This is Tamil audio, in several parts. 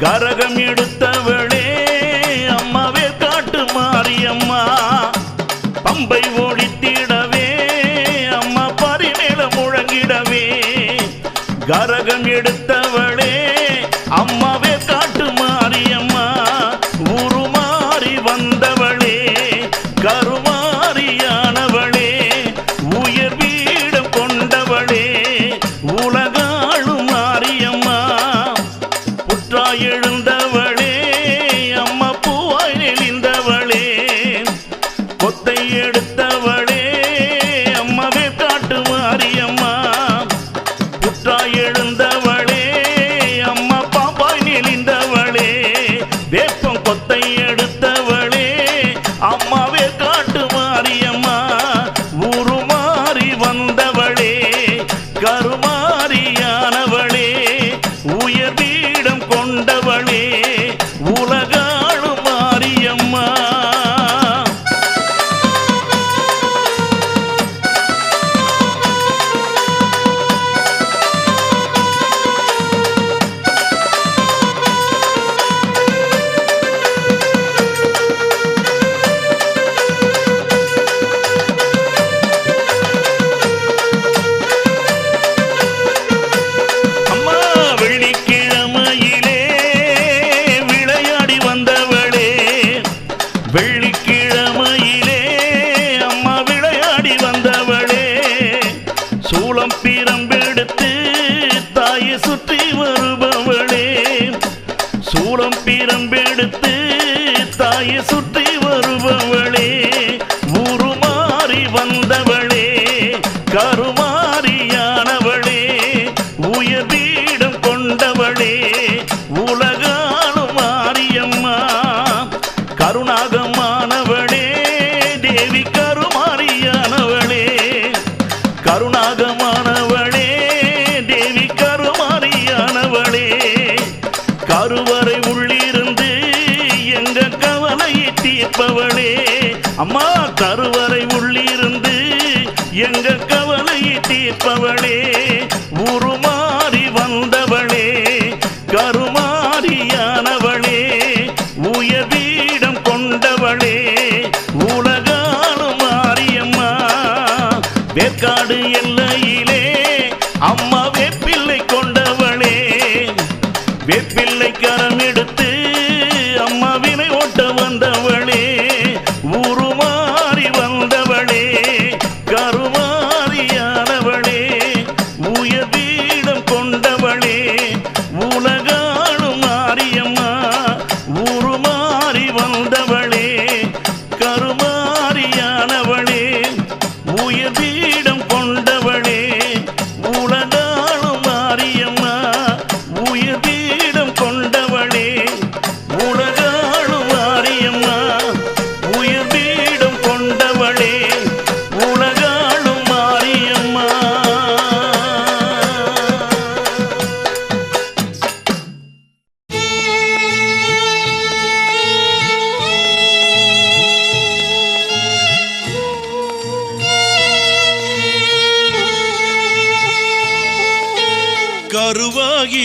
கரகம் எடுத்த சுற்றி வருபவளே உருமாறி வந்தவளே கருமாறியான கவலையை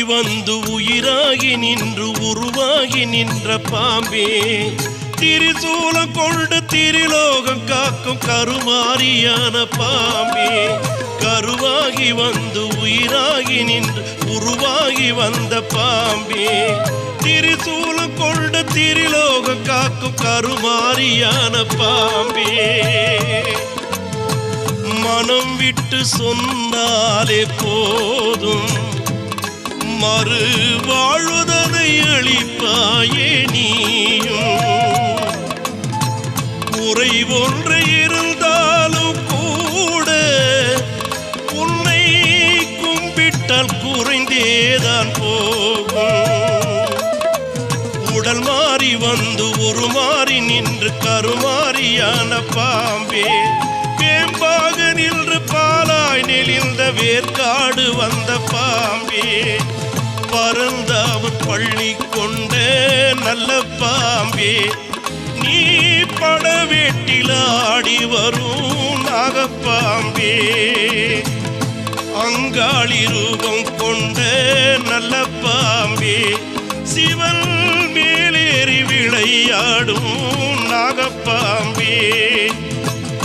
வந்து உயிராகி நின்று உருவாகி நின்ற பாம்பே. திரிசூலம் கொண்டு திரிலோகம் காக்கும் கருமாரியான பாம்பே. கருவாகி வந்து உயிராகி நின்று உருவாகி வந்த பாம்பே. திரிசூலம் கொண்டு திரிலோகம் காக்கும் கருமாரியான பாம்பே. மனம் விட்டு சொன்னாலே போதும். மறு வாழ்வதனை அளிப்பாயே நீயும் குறை ஒன்று இருந்தாலும் கூட உன்னை கும்பிட்டால் குறைந்தேதான் போகும். உடல் மாறி வந்து ஒரு மாறி நின்று கருமாறியான பாம்பே. வேம்பாக நின்று பாலாய் நெளிந்த வேர்க்காடு வந்த பாம்பே. பரந்தாவன் பள்ளி கொண்ட நல்ல பாம்பே. நீ பட வேட்டில் ஆடி வரும் நாகப்பாம்பே. அங்காளி ரூபம் கொண்ட நல்ல பாம்பே. சிவன் மேலேறி விளையாடும் நாகப்பாம்பே.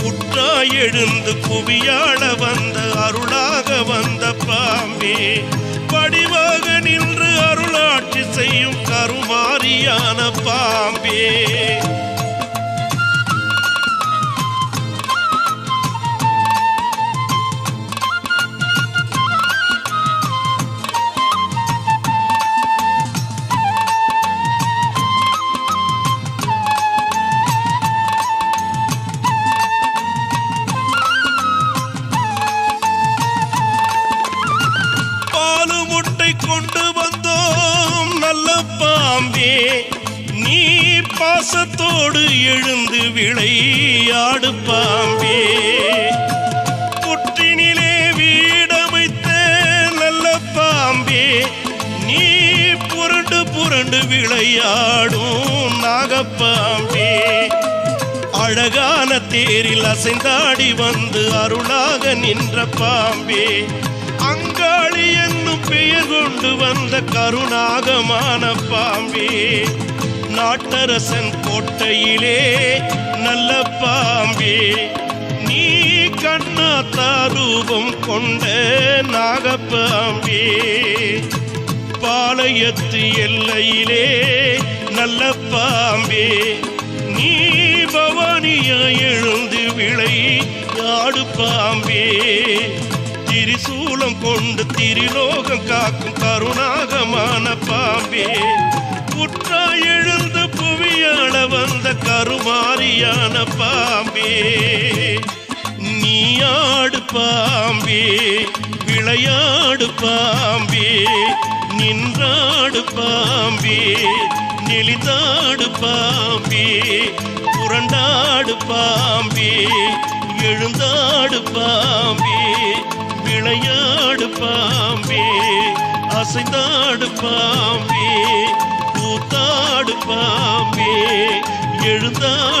குற்றாய் எழுந்து புவியாள வந்த அருளாக வந்த பாம்பே. வடிவாக நின்று அருளாட்சி செய்யும் கருமாரியான பாம்பே. பாம்பே நீ பாசத்தோடு எழுந்து விளையாடு பாம்பே. புற்றினிலே வீடமைத்த நல்ல பாம்பே. நீ புரண்டு புரண்டு விளையாடும் நாகப்பாம்பே. அழகான தேரில் அசைந்தாடி வந்து அருளாக நின்ற பாம்பே. பெயர் கொண்டு வந்த கருணாகமான பாம்பே. நாட்டரசன் கோட்டையிலே நல்ல பாம்பே. நீ கண்ணாத்தா ரூபம் கொண்ட நாகப்பாம்பே. பாளையத்து எல்லையிலே நல்ல பாம்பே. நீ பவானியா எழுந்து விளை யாடு பாம்பே. கொண்டு திரிலோகம் காக்கும் கருணாகமான பாம்பே. புற்றா எழுந்து புவியாள வந்த கருமாரியான பாம்பே. நீயாடு பாம்பே விளையாடு பாம்பே நின்றாடு பாம்பே நெளிதாடு பாம்பே புரண்டாடு பாம்பே எழுந்தாடு பாம்பே. விளையாடு பாம்பே அசைந்தாடு பாம்பே கூத்தாடு பாம்பே எழுந்தாடு